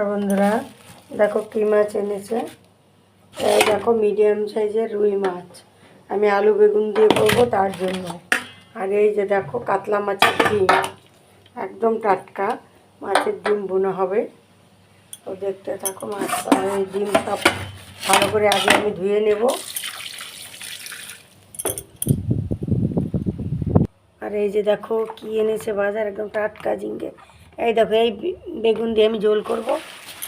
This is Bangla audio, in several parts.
নমস্কার বন্ধুরা। দেখো কী মাছ এনেছে। এই দেখো মিডিয়াম সাইজের রুই মাছ। আমি আলু বেগুন দিয়ে করব তার জন্য। আর এই যে দেখো কাতলা মাছের ডিম। একদম টাটকা মাছের ডিম বোনা হবে। তো দেখতে থাকো মাছ। আর এই ডিম সব ভালো করে আগে আমি ধুয়ে নেব। আর এই যে দেখো কি এনেছে বাজার, একদম টাটকা ঝিঙ্গে। এই দেখো, এই বেগুন দিয়ে আমি জোল করব।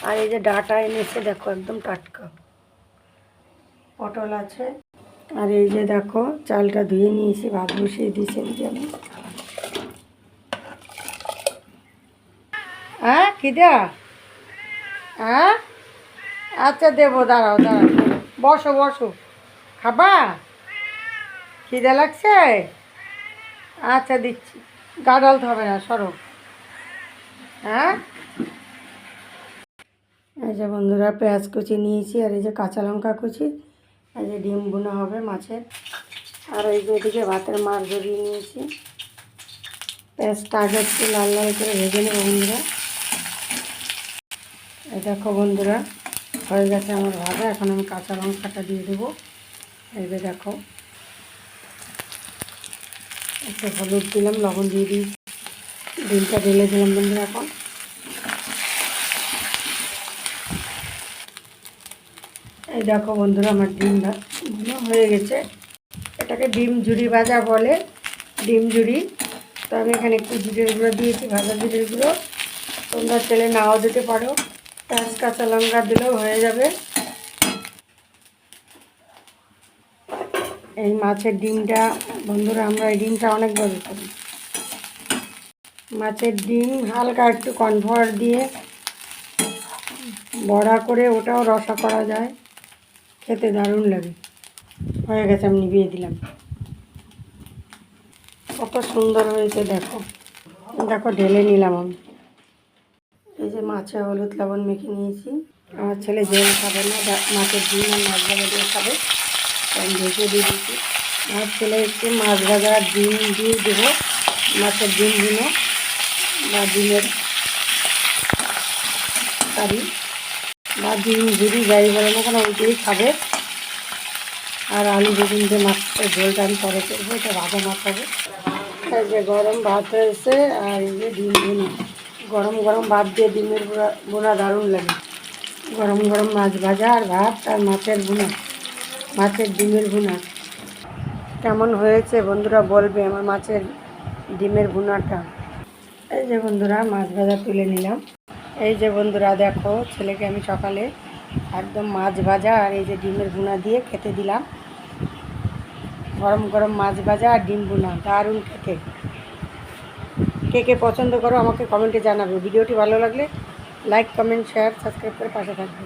আর এই যে ডাটা এনেছে, দেখো, একদম টাটকা। পটল আছে। আর এই যে দেখো, চালটা ধুয়ে নিয়েছি, ভাত বসিয়ে দিয়েছি যে আমি। হ্যাঁ খিদা? হ্যাঁ আচ্ছা দেবো, দাঁড়াও দাঁড়াও। বসো বসো। খাবা? খিদে লাগছে? আচ্ছা দিচ্ছি। গা ডালতে হবে না, সরো। হ্যাঁ? এই যে বন্ধুরা পেঁয়াজ কুচি নিয়েছি আর এই যে কাঁচা লঙ্কা কুচি, এই যে ডিম বোনা হবে মাছের। আর এই যে এদিকে ভাতের মাছ ধরিয়ে নিয়েছি। পেঁয়াজটা আগে একটু লাল লাল করে ভেজে নেব বন্ধুরা। এই দেখো বন্ধুরা, হয়ে গেছে আমার ভাজা, এখন আমি কাঁচা লঙ্কাটা দিয়ে দেবো। এই যে দেখো, একটু হলুদ দিলাম, লবণ দিয়ে দিই। ডিমটা ঢেলে দিলাম বন্ধুরা এখন। এই দেখো বন্ধুরা, আমার ডিম হয়ে গেছে। এটাকে ডিম ঝুড়ি ভাজা বলে, ডিম ঝুড়ি তো আমি এখানে একটু জিরের গুঁড়ো দিয়েছি, ভাজা জিরের গুঁড়ো। তোমরা তেলে নাও দিতে পারো। পেঁয়াজ, কাঁচা লঙ্কা দিলেও হয়ে যাবে। এই মাছের ডিমটা, বন্ধুরা, আমরা এই ডিমটা অনেক বড় করি মাছের ডিম হালকা একটু কনভার্ট দিয়ে বড়া করে ওটাও রসা করা যায়। খেতে দারুণ লাগে। হয়ে গেছে, আমি নিভিয়ে দিলাম। কত সুন্দর হয়েছে, দেখো। দেখো, ঢেলে নিলাম আমি। এই যে মাছে হলুদ লবণ মেখে নিয়েছি। আমার ছেলে জল খাবে না মাছের ডিম আর মাছ ভাজা দিয়ে খাবে। আমি ভেজে দিয়ে দিচ্ছি। আমার ছেলে একটু মাছ ভাজা ডিম দিয়ে দেবো, মাছের ডিমগুলো বা ডিমের কারি। বা ডিম ঝুড়ি যাই বলে না কেন ওইটাই খাবে, আর আলু বেগুন দিয়ে মাছটা ঝোলটা আমি পরে করব, এটা ভাজা মাছ হবে এই যে গরম ভাত হয়েছে, আর এই যে ডিম ভুনা। গরম গরম ভাত দিয়ে ডিমের বোনা বোনা দারুণ লাগে। গরম গরম মাছ ভাজা, আর ভাত, আর মাছের ভুনা, মাছের ডিমের ভুনা। কেমন হয়েছে বন্ধুরা বলবে আমার মাছের ডিমের ভুনাটা। এই যে বন্ধুরা, মাছ ভাজা তুলে নিলাম। এই যে বন্ধুরা দেখো, ছেলেকে আমি সকালে একদম মাছ ভাজা আর এই যে ডিমের গুঁড়া দিয়ে খেতে দিলাম। গরম গরম মাছ ভাজা আর ডিম বুনা দারুণ খেতে। কে কে পছন্দ করো আমাকে কমেন্টে জানাবে। ভিডিওটি ভালো লাগলে লাইক, কমেন্ট, শেয়ার, সাবস্ক্রাইব করে পাশে থাকবে।